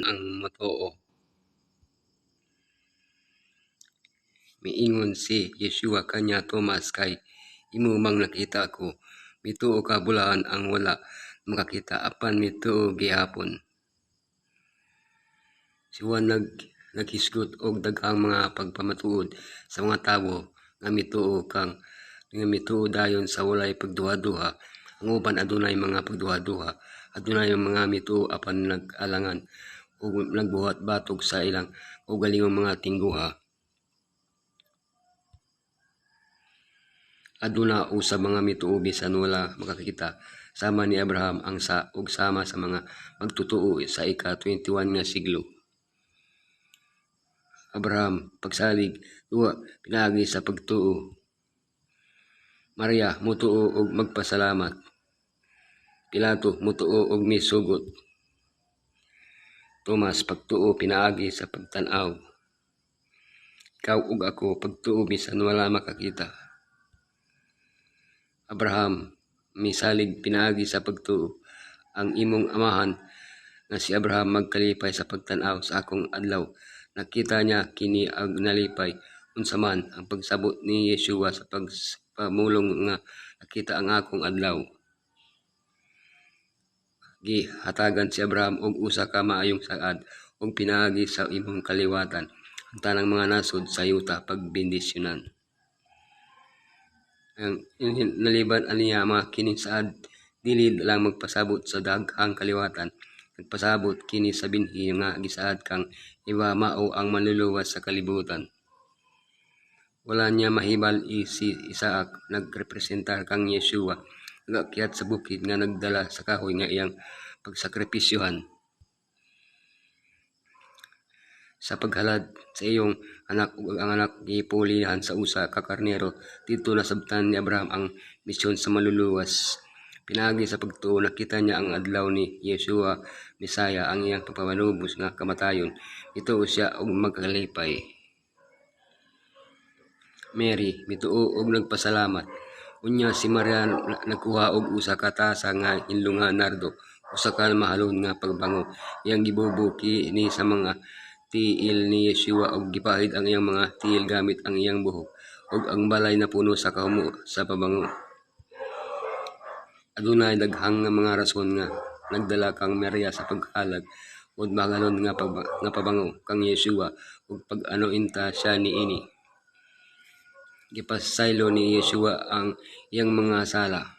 ang motoo. Miingon si Yeshua kanya Thomas kay imo mang nakita ko. Mituo ka bulahan ang wala makakita apan mituo gihapon. Si Juan nag naghisgot og daghang mga pagpamatuod sa mga tawo nga mituo kang nga mituo dayon sa walay pagduha-duha. Ang uban adunay mga pagduha-duha. Adunay mga mituo apan nag-alangan ug nagbuhat batog sa ilang ugalingong mga tingguha. Aduna usa mga mituo bisan wala makakita sama ni Abraham ang sa ug sama sa mga magtutuo sa ika-21 nga siglo. Abraham pagsalig duwa pinagi sa pagtuo. Maria mutuo og magpasalamat. Pilato mutuo og misugot. Tomas pagtuo pinaagi sa pagtan-aw. Ikaw ug ako pagtuo bisan wala makakita. Abraham misalig pinaagi sa pagtuo ang imong amahan nga si Abraham magkalipay sa pagtan-aw sa akong adlaw nakita niya kini ag nalipay unsa man ang pagsabot ni Yeshua sa pagpamulong nga nakita ang akong adlaw gihatagan si Abraham og usa ka maayong saad ug pinaagi sa imong kaliwatan. Ang tanang mga nasod sa yuta pagbendisyonan ang naliban aniya mga kining saad dili lang magpasabot sa daghang kaliwatan. Nagpasabot kini sa binhi nga gisaad kang iba mao ang manluluwas sa kalibutan. Wala niya mahibal si Isaac nagrepresentar kang Yeshua nagakyat sa bukid nga nagdala sa kahoy nga iyang pagsakripisyohan sa paghalad sa iyong anak ug ang anak gipulihan sa usa ka karnero dito nasabtan ni Abraham ang misyon sa maluluwas Pinagi sa pagtuo nakita niya ang adlaw ni Yeshua Misaya ang iyang pagpamanubos nga kamatayon. Ito siya og magkalipay. Mary mituo og nagpasalamat. Unya si Maria nagkuha og usa ka tasa nga hinlunga nardo usa ka mahalon nga pagbango. Iyang gibubuki ni sa mga tiil ni Yeshua og gipahid ang iyang mga tiil gamit ang iyang buhok ug ang balay na puno sa kahumo sa pabango. Adunay daghang nga mga rason nga nagdala kang Maria sa paghalag ug magalon nga pag, nga pabango kang Yeshua ug pag-ano inta siya niini. Gipasaylo ni Yeshua ang iyang mga sala.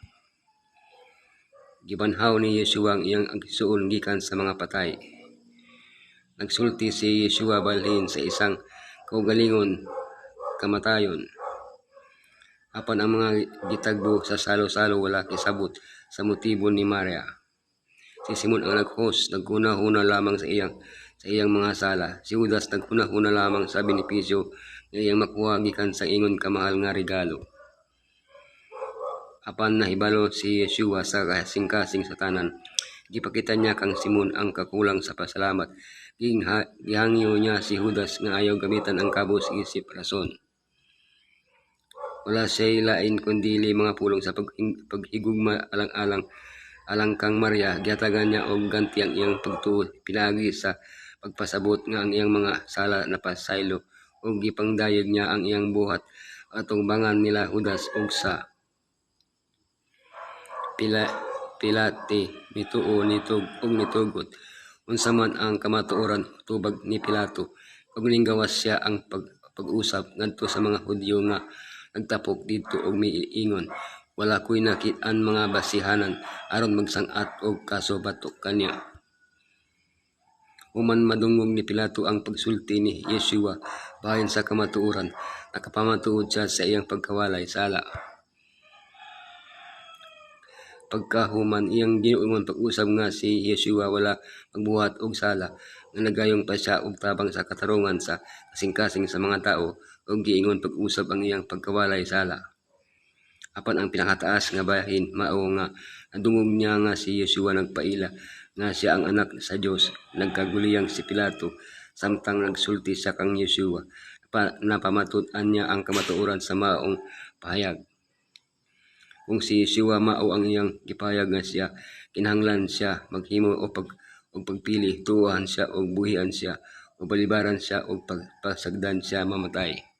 Gibanhaw ni Yeshua ang iyang agsuon gikan sa mga patay. Nagsulti si Yeshua balhin sa isang kaugalingon kamatayon apan ang mga gitagbo sa salo-salo wala kisabot sa motibo ni Maria. Si Simon ang nag-host, nagkuna-huna lamang sa iyang sa iyang mga sala. Si Judas nagkuna-huna lamang sa benepisyo iyang makuha gikan sa ingon kamahal nga regalo. Apan nahibalo si Yeshua sa kasing-kasing sa tanan. Gipakita niya kang Simon ang kakulang sa pasalamat. Gihangyo niya si Judas nga ayaw gamitan ang kabos isip rason wala siya lain kundi mga pulong sa pag paghigugma alang-alang alang kang Maria giatagan niya og ganti ang iyang pagtuo pinagi sa pagpasabot nga ang iyang mga sala na pasaylo ug gipangdayeg niya ang iyang buhat atong bangan nila Judas ug sa pila pilati mituo nitug ug nitugot unsa man ang kamatuoran tubag ni Pilato. Ug gawas siya ang pag, pag-usap ngadto sa mga Hudyo nga nagtapok dito og miingon. Wala ko'y nakitaan mga basihanan aron magsangat og kaso batok kanya Human madungog ni Pilato ang pagsulti ni Yeshua bahin sa kamatuoran, nakapamatuod siya sa iyang pagkawalay sala. Pagkahuman iyang ginuingon pag-usab nga si Yeshua wala magbuhat og sala nga nagayong pa siya og tabang sa katarungan sa kasing-kasing sa mga tao ug giingon pag-usab ang iyang pagkawalay sala. Apan ang pinakataas nga bahin mao nga nadungog niya nga si Yeshua nagpaila nga siya ang anak sa Dios. Nagkaguliyang si Pilato samtang nagsulti sa kang Yeshua. Pa, napamatutan niya ang kamatuoran sa maong pahayag. Kung si Yeshua mao ang iyang gipahayag nga siya kinahanglan siya maghimo o pag og pagpili tuwahan siya og buhian siya o balibaran siya og pagpasagdan siya mamatay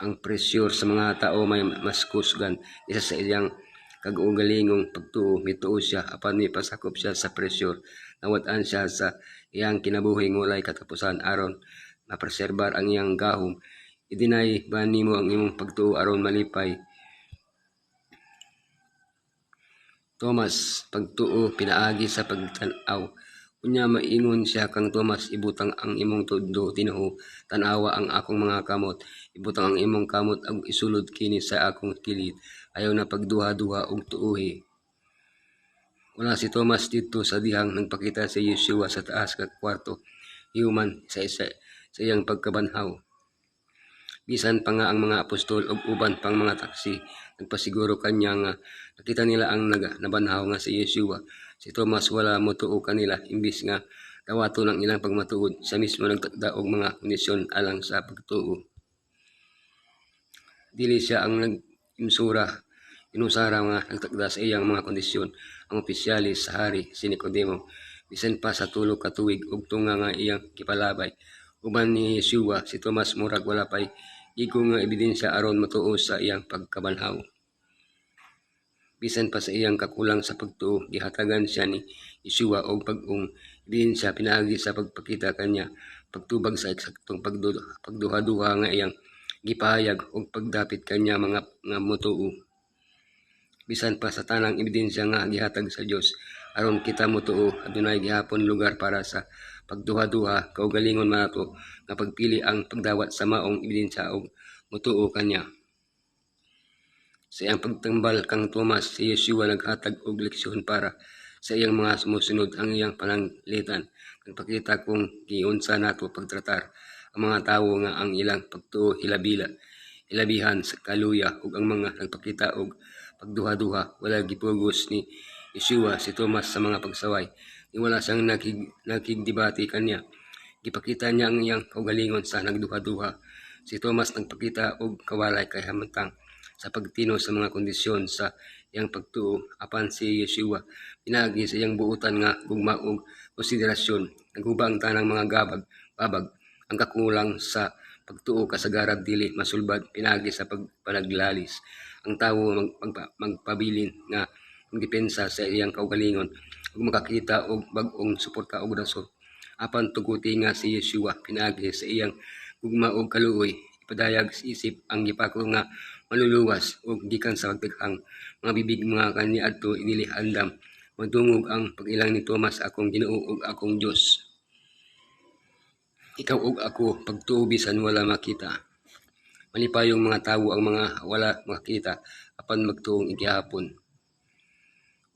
ang presyur sa mga tao may mas kusgan isa sa iyang kag-ugalingong pagtuo. Mituo siya apan may pasakop siya sa presyur nawat-an siya sa iyang kinabuhi walay katapusan aron mapreserbar ang iyang gahom. Idinay ba nimo ang imong pagtuo aron malipay? Thomas pagtuo pinaagi sa pagtan-aw unya maingon siya kang Thomas ibutang ang imong tudlo Tinoo tan-awa ang akong mga kamot. Ibutang ang imong kamot ag isulod kini sa akong kilid ayaw na pagduha-duha og tuohi wala si Thomas dito sa dihang nagpakita si Yeshua sa taas ka kwarto. Human sa isa sa iyang pagkabanhaw. Bisan pa nga ang mga apostol ug uban pang mga taksi. Nagpasiguro kanya nga nakita nila ang naga, nabanhaw nga si Yeshua Si Thomas wala mo tuo kanila imbis nga dawato ng ilang pagmatuod. Sa mismo nagtakda og mga kondisyon alang sa pagtuo. Dili siya ang nag-imsura. Inusara nga nagtakda sa iyang mga kondisyon. Ang opisyalis sa hari si Nicodemo bisan pa sa tulo ka tuig ug tunga nga iyang kipalabay. Uban ni Yeshua si Thomas murag wala pay igo nga ebidensya aron matuo sa iyang pagkabanhaw bisan pa sa iyang kakulang sa pagtuo gihatagan siya ni Yeshua og pag-ung din siya pinagi sa pagpakita kanya pagtubag sa eksaktong pagduha, pagduha-duha nga iyang gipahayag og pagdapit kanya mga nga motuo bisan pa sa tanang ebidensya nga gihatag sa Dios aron kita motuo adunay gihapon lugar para sa pagduha-duha kaugalingon manato nga pagpili ang pagdawat sa maong ebidensya og motuo kanya sa iyang pagtambal kang Thomas, si Yeshua naghatag og leksyon para sa iyang mga sumusunod ang iyang pananglitan. Nagpakita kung giunsa nato pagtratar ang mga tawo nga ang ilang pagtuo hilabila, hilabihan sa kaluya ug ang mga nagpakita og pagduha-duha wala gipugos ni Yeshua si Thomas sa mga pagsaway. Ni wala siyang nakig, nakigdebate kanya. Gipakita niya ang iyang kaugalingon sa nagduha-duha. Si Thomas nagpakita og kawalay kay hamantang sa pagtino sa mga kondisyon sa iyang pagtuo apan si Yeshua. Pinagi sa iyang buutan nga gugma og konsiderasyon. Naghubang tanang mga gabag babag ang kakulang sa pagtuo kasagarab dili masulbad. Pinagi sa pagpanaglalis. Ang tawo mag, magpa, magpabilin nga magdepensa sa iyang kaugalingon. Ug makakita og bag-ong suporta og rason. Apan tuguti nga si Yeshua pinagi sa iyang gugma og kaluoy ipadayag sa isip ang gipako nga maluluwas o gikan sa pagdaghang mga bibig mga kaniadto inili andam. Magdungog ang pagilang ni Thomas akong Ginoo ug akong Dios ikaw ug ako pagtuo bisan wala makita. Malipayong mga tawo ang mga wala makita apan magtuong igihapon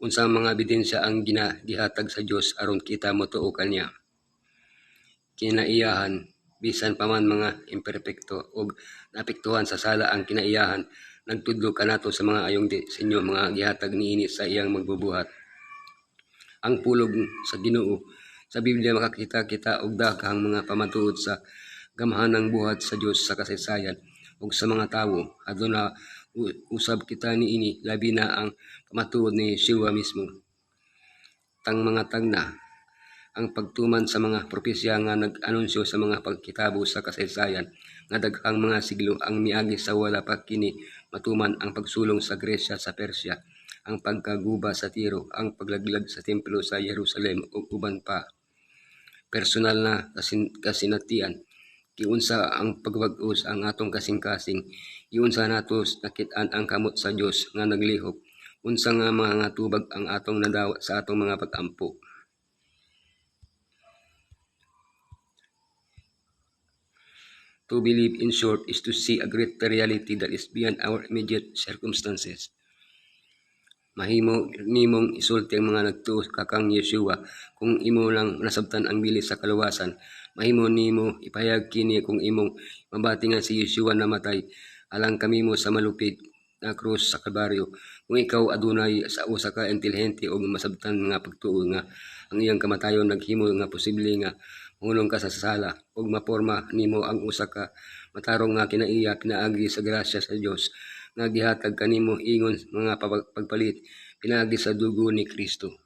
unsang mga ebidensya ang ginagihatag sa Dios aron kita motuo kanya? Kinaiyahan bisan pa man mga imperfecto ug naapektuhan sa sala ang kinaiyahan nagtudlo kanato sa mga ayong disenyo mga gihatag niini sa iyang magbubuhat. Ang pulog sa Ginoo sa Biblia makakita kita og daghang mga pamatuod sa gamahanang buhat sa Dios sa kasaysayan ug sa mga tawo aduna usab kita niini labi na ang pamatuod ni Yeshua mismo. Tang mga tagna ang pagtuman sa mga propesya nga nag-anunsyo sa mga pagkitabo sa kasaysayan nga daghang mga siglo ang miagi sa wala pa kini matuman ang pagsulong sa Gresya sa Persya ang pagkaguba sa Tiro ang paglaglag sa templo sa Jerusalem ug uban pa. Personal na kasin kasinatian giunsa ang pagbag-os ang atong kasing-kasing giunsa nato nakit-an ang kamot sa Dios nga naglihok unsa nga mga tubag ang atong nadawat sa atong mga pag-ampo To believe, in short, is to see a greater reality that is beyond our immediate circumstances. Mahimo nimong isulti ang mga nagtuo kakang Yeshua kung imo lang nasabtan ang bilis sa kaluwasan. Mahimo nimo ipahayag kini kung imong mabati nga si Yeshua namatay alang kami mo sa malupit na krus sa Kalbaryo. Kung ikaw adunay sa usa ka intelihente o masabtan nga pagtuo nga ang iyang kamatayon naghimo nga posible nga Unong ka sa sala, ug maporma nimo ang usa ka matarong nga kinaiya pinaagi sa grasya sa Dios nga gihatag kanimo ingon mga pagpalit pinaagi sa dugo ni Kristo.